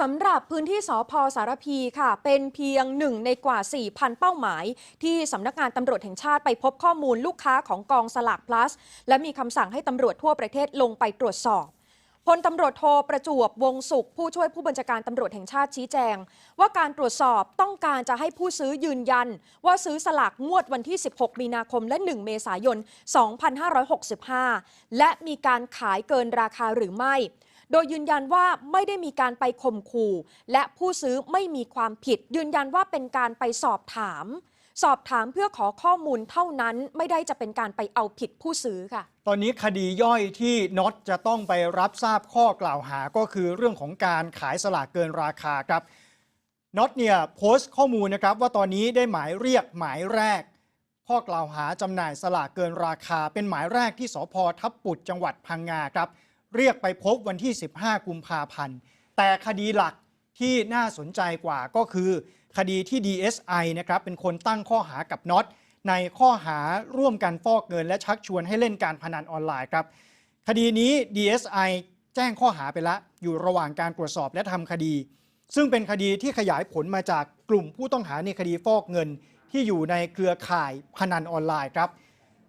สำหรับพื้นที่สพสารพีค่ะ เป็นเพียงหนึ่งในกว่า 4,000 เป้าหมาย ที่สำนักงานตำรวจแห่งชาติไปพบข้อมูลลูกค้าของกองสลาก plus และมีคำสั่งให้ตำรวจทั่วประเทศลงไปตรวจสอบพลตำรวจโทประจวบวงสุข ผู้ช่วยผู้บัญชาการตำรวจแห่งชาติชี้แจง ว่าการตรวจสอบต้องการจะให้ผู้ซื้อยืนยัน ว่าซื้อสลากงวดวันที่ 16 มีนาคมและ 1 เมษายน 2565 และมีการขายเกินราคาหรือไม่ โดยยืนยันว่าไม่ได้มีการไปข่มขู่ และผู้ซื้อไม่มีความผิด ยืนยันว่าเป็นการไปสอบถาม สอบถามเพื่อขอข้อมูลเท่านั้นไม่ได้จะเป็นการไปเอาผิดผู้ซื้อค่ะ ตอนนี้คดีย่อยที่น็อตจะต้องไปรับทราบข้อกล่าวหาก็คือเรื่องของการขายสลากเกินราคาครับน็อตเนี่ยโพสต์ข้อมูลนะครับว่าตอนนี้ได้หมายเรียกหมายแรก ข้อกล่าวหาจำหน่ายสลากเกินราคา เป็นหมายแรกที่สพทับปุดจังหวัดพังงาครับ เรียกไปพบวันที่ 15 กุมภาพันธ์ แต่คดีหลักที่น่าสนใจกว่าก็คือ คดีที่ DSI นะครับเป็นคนตั้งข้อหากับน็อตในข้อหาร่วมกันฟอกเงิน และชักชวนให้เล่นการพนันออนไลน์ครับ คดีนี้ DSI แจ้งข้อหาไปแล้วอยู่ระหว่างการตรวจสอบและทำคดี ซึ่งเป็นคดีที่ขยายผลมาจากกลุ่มผู้ต้องหาในคดีฟอกเงิน ที่อยู่ในเครือข่ายพนันออนไลน์ครับ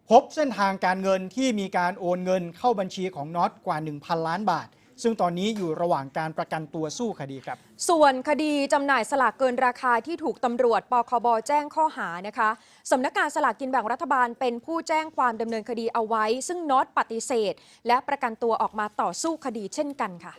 พบเส้นทางการเงินที่มีการโอนเงินเข้าบัญชีของน็อตกว่า 1,000 ล้านบาท ซึ่งตอนนี้อยู่ระหว่างการประกันตัวสู้คดีครับ ส่วนคดีจำหน่ายสลากเกินราคาที่ถูกตำรวจปคบแจ้งข้อหานะคะสำนักงานสลากกินแบ่งรัฐบาลเป็นผู้แจ้งความดำเนินคดีเอาไว้ ซึ่งน็อตปฏิเสธ และประกันตัวออกมาต่อสู้คดีเช่นกันค่ะ